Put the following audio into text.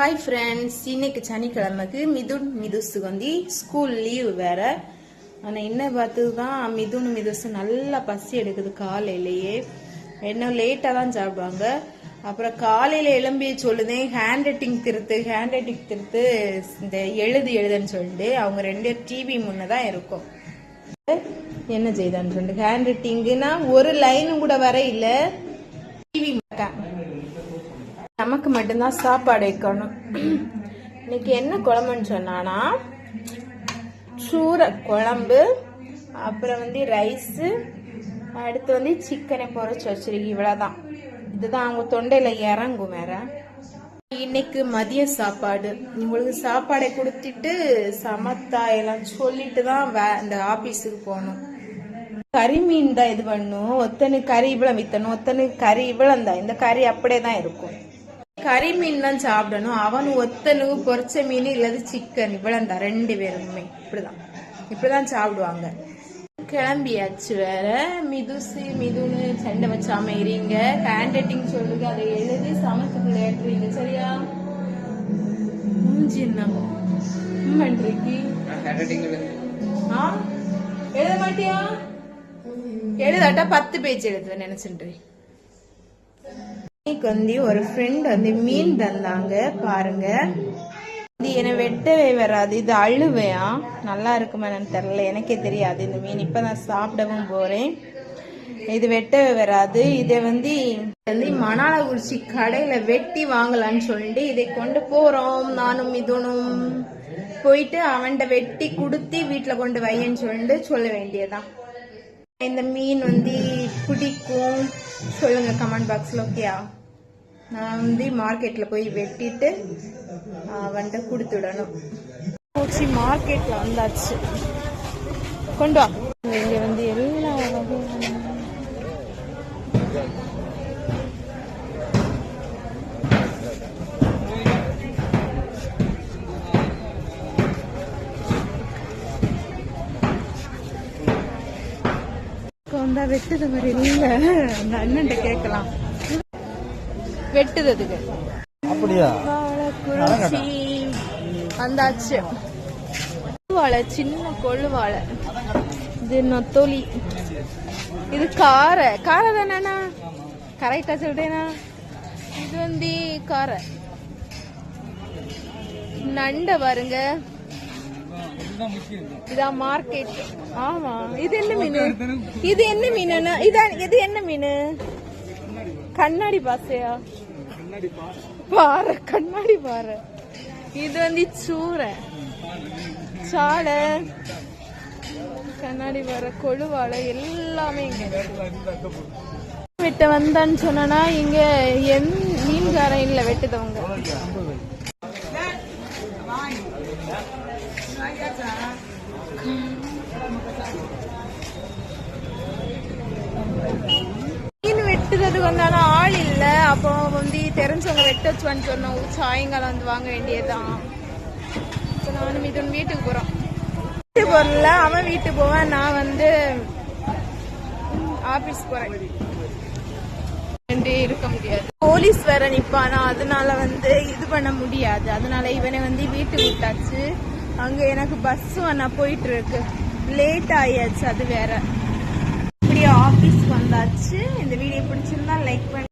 Hi friends இன்னைக்கு சனிக்கிழமைக்கு Mithun Mithu Suganthi school leave வேற. ஆனால் என்ன பார்த்து தான் மிதுன் மிதுசு நல்லா பசி எடுக்குது காலையிலேயே. என்ன லேட்டாக தான் சாப்பிடுவாங்க. அப்புறம் காலையில் எழும்பி சொல்லுதேன் ஹேண்ட் ரைட்டிங் திருத்து ஹேண்ட் ரைட்டிங் திருத்து இந்த எழுது எழுதுன்னு சொல்லிட்டு அவங்க ரெண்டு டிவி முன்னே தான் இருக்கும். என்ன செய்தான்னு சொல்லிட்டு ஹேண்ட் ரைட்டிங்குனா ஒரு லைனும் கூட வர இல்லை. டிவி நமக்கு மட்டும்தான் சாப்பாடு வைக்கணும். இன்னைக்கு என்ன குழம்புன்னு சொன்னான்னா சூரை குழம்பு அப்புறம் வந்து ரைஸு அடுத்து வந்து சிக்கனை பொரிச்சு வச்சிருக்கு இவ்வளோதான் இதுதான் அவங்க தொண்டையில் இறங்கும் வேற. இன்னைக்கு மதிய சாப்பாடு. உங்களுக்கு சாப்பாடை கொடுத்துட்டு சமத்தா எல்லாம் சொல்லிட்டு தான் வே- இந்த ஆஃபீஸுக்கு போகணும். கறி மீன் தான் இது பண்ணும். ஒத்தனு கறி இவ்வளோ வித்தணும். ஒத்தனு கறி இவ்வளோ தான் இந்த கறி அப்படியே தான் இருக்கும். கறி மீன் தான் சாப்பிடணும். அவன் ஒத்தனு பொரிச்ச மீன் இல்லது சிக்கன் இவ்வளவு தான் ரெண்டு பேருமே. இப்படிதான். இப்படிதான் சாப்பிடுவாங்க. கிளம்பியாச்சு வேற. மிதுசு மிதுன்னு சண்டை வச்சாம இருங்க ஹேண்ட் ரைட்டிங் சொல்லுங்க அதை எழுதி சமத்துக்குள்ள ஏற்றுவீங்க சரியா? மூஞ்சி என்ன பண்றீங்க எழுத. மாட்டியா? எழுதாட்டா பத்து பேஜ் எழுதுவேன் நினைச்சுட்டு இன்னைக்கு வந்து ஒரு ஃப்ரெண்ட் வந்து மீன் தந்தாங்க பாருங்க. இது என்னை வெட்டவே வராது இது அழுவையா? நல்லா இருக்குமா என்னன்னு தெரியல எனக்கே தெரியாது இந்த மீன். இப்போ நான் சாப்பிடவும் போறேன். இது வெட்டவே வராது இதை வந்து வந்து மணாலகுறிச்சி கடையில வெட்டி வாங்கலாம்னு சொல்லிட்டு இதை கொண்டு போறோம் நானும் இதுனும் போயிட்டு அவன்கிட்ட வெட்டி கொடுத்து வீட்டுல கொண்டு வையன்னு சொல்லிட்டு சொல்ல வேண்டியதான் இந்த மீன் வந்து பிடிக்கும். சொல்லுங்க கமெண்ட் பாக்ஸ்ல ஓகேயா நான் வந்து மார்க்கெட்ல போய் வெட்டிட்டு அவன்கிட்ட கொடுத்துடணும். போச்சு மார்க்கெட்ல வந்தாச்சு. கொண்டு வா. இங்க வந்து எல்லா வகையான வந்தா வெட்டுது மாதிரி இல்லை. அந்த அண்ணன்ட்ட கேட்கலாம். வெட்டுறதுக்கு. அப்படியா? வந்தாச்சு. வாழை சின்ன கொள்ளுவாழை இது நொத்தோலி. இது காரை. காரை தானேண்ணா கரெக்டா சொல்றேனா? இது வந்து காரை. நண்டை பாருங்க. இதான் மார்க்கெட் ஆமா. இது என்ன மீன்? இது என்ன மீன் இதான் இது என்ன மீன்? கண்ணாடி பாசையா? பாறை. கண்ணாடி பாறை. இது வந்து சூறை. சாலை. கண்ணாடி பாறை கொழுவாலை எல்லாமே இங்க வெட்ட வந்தான்னு சொன்னா இங்க என் மீன்காரன் இல்ல வெட்டுதவங்க. மீன் வெட்டுறதுக்கு வந்தானா ஆள் இல்ல. வந்து தெரிஞ்சவங்க வெட்ட வச்சுவான்னு சொன்னோம். சாயங்காலம் வந்து வாங்க வேண்டியதுதான். இப்போ நானும் மிதுன் வீட்டுக்கு போறோம். வீட்டுக்கு போறல அவன் வீட்டுக்கு போவான் நான் வந்து ஆபீஸ் போறேன். ரெண்டே இருக்க முடியாது. போலீஸ் வேற நிப்பானா அதனால வந்து இது பண்ண முடியாது. அதனால இவனை வந்து வீட்டுக்கு விட்டாச்சு. அங்க எனக்கு பஸ் நான் போயிட்டு இருக்கு லேட் ஆயாச்சு அது வேற. இப்படியே ஆபீஸ் வந்தாச்சு. இந்த வீடியோ பிடிச்சிருந்தா லைக் பண்ணி.